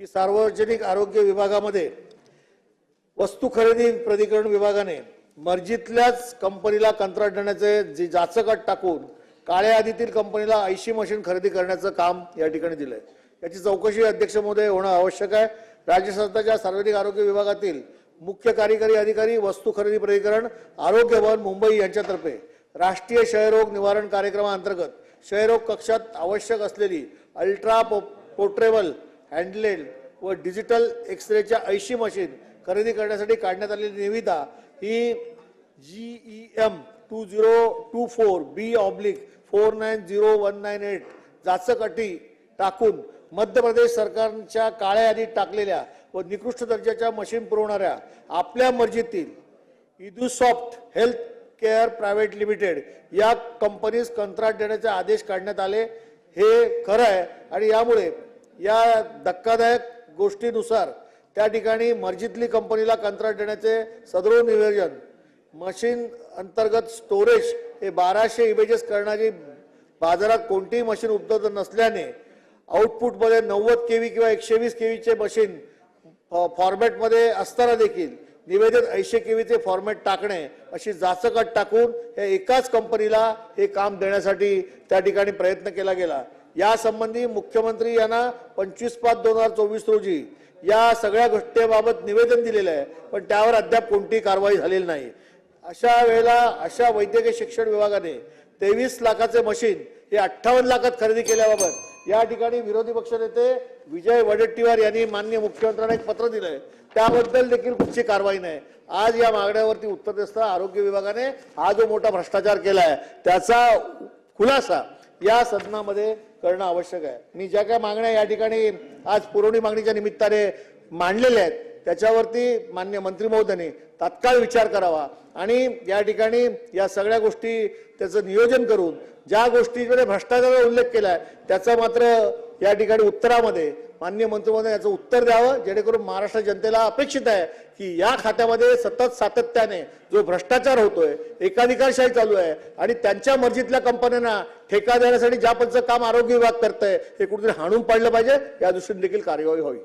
की सार्वजनिक आरोग्य विभागामध्ये वस्तू खरेदी प्राधिकरण विभागाने मर्जीतल्याच कंपनीला कंत्राट देण्याचे जे जाचकाट टाकून काळ्या यादीतील कंपनीला ऐंशी मशीन खरेदी करण्याचं काम या ठिकाणी दिलंय. याची चौकशी अध्यक्ष महोदय होणं आवश्यक आहे. राज्य शासनाच्या सार्वजनिक आरोग्य विभागातील मुख्य कार्यकारी अधिकारी वस्तू खरेदी प्राधिकरण आरोग्य भवन मुंबई यांच्यातर्फे राष्ट्रीय क्षयरोग निवारण कार्यक्रमाअंतर्गत क्षयरोग कक्षात आवश्यक असलेली अल्ट्रा पो पोर्टेबल हँडलेल व डिजिटल एक्सरेच्या ऐंशी मशीन खरेदी करण्यासाठी काढण्यात आलेली निविदा ही G E M two zero two four B oblique four nine zero one nine eight जाचक अटी टाकून मध्य प्रदेश सरकारच्या काळ्या यादीत टाकलेल्या व निकृष्ट दर्जाच्या मशीन पुरवणाऱ्या आपल्या मर्जीतील Edusoft health care private limited या कंपनीस कंत्राट देण्याचे आदेश काढण्यात आले. हे खरं आहे आणि यामुळे या धक्कादायक गोष्टीनुसार त्या ठिकाणी मर्जीतली कंपनीला कंत्राट देण्याचे सदरो नियोजन मशीन अंतर्गत स्टोरेज हे बाराशे इमेजेस करणारी बाजारात कोणतीही मशीन उपलब्ध नसल्याने आउटपुटमध्ये नव्वद केव्ही किंवा एकशे वीस केव्हीचे मशीन फॉर्मॅटमध्ये असताना देखील निवेदन ऐंशी केव्हीचे फॉर्मॅट टाकणे अशी जाचकट टाकून या एकाच कंपनीला हे काम देण्यासाठी त्या ठिकाणी प्रयत्न केला गेला. यासंबंधी मुख्यमंत्री यांना पंचवीस पाच दोन हजार चोवीस रोजी या सगळ्या घटनेबाबत निवेदन दिलेलं आहे पण त्यावर अद्याप कोणतीही कारवाई झालेली नाही. अशा वेळेला अशा वैद्यकीय शिक्षण विभागाने तेवीस लाखाचे मशीन हे अठ्ठावन्न लाखात खरेदी केल्याबाबत या ठिकाणी विरोधी पक्षनेते विजय वडेट्टीवार यांनी मान्य मुख्यमंत्र्यांना एक पत्र दिलंय. त्याबद्दल देखील कुठची कारवाई नाही. आज या मागण्यावरती उत्तर देता आरोग्य विभागाने हा जो मोठा भ्रष्टाचार केला आहे त्याचा खुलासा या सदनामध्ये करणं आवश्यक आहे. मी ज्या काय मागण्या या ठिकाणी आज पुरवणी मागणीच्या निमित्ताने मांडलेल्या आहेत त्याच्यावरती मान्य मंत्री महोदयांनी तात्काळ विचार करावा आणि या ठिकाणी या सगळ्या गोष्टी त्याचं नियोजन करून ज्या गोष्टीमध्ये भ्रष्टाचाराचा उल्लेख केला आहे त्याचा मात्र या ठिकाणी उत्तरामध्ये मान्य मंत्रिमंडळ याचं उत्तर द्यावं जेणेकरून महाराष्ट्र जनतेला अपेक्षित आहे की या खात्यामध्ये सतत सातत्याने जो भ्रष्टाचार होतोय एकाधिकारशाही चालू आहे आणि त्यांच्या मर्जीतल्या कंपन्यांना ठेका देण्यासाठी ज्या पद्धतीचं काम आरोग्य विभाग करतंय हे कुठेतरी हाणून पाडलं पाहिजे या दृष्टीने देखील कार्यवाही व्हावी.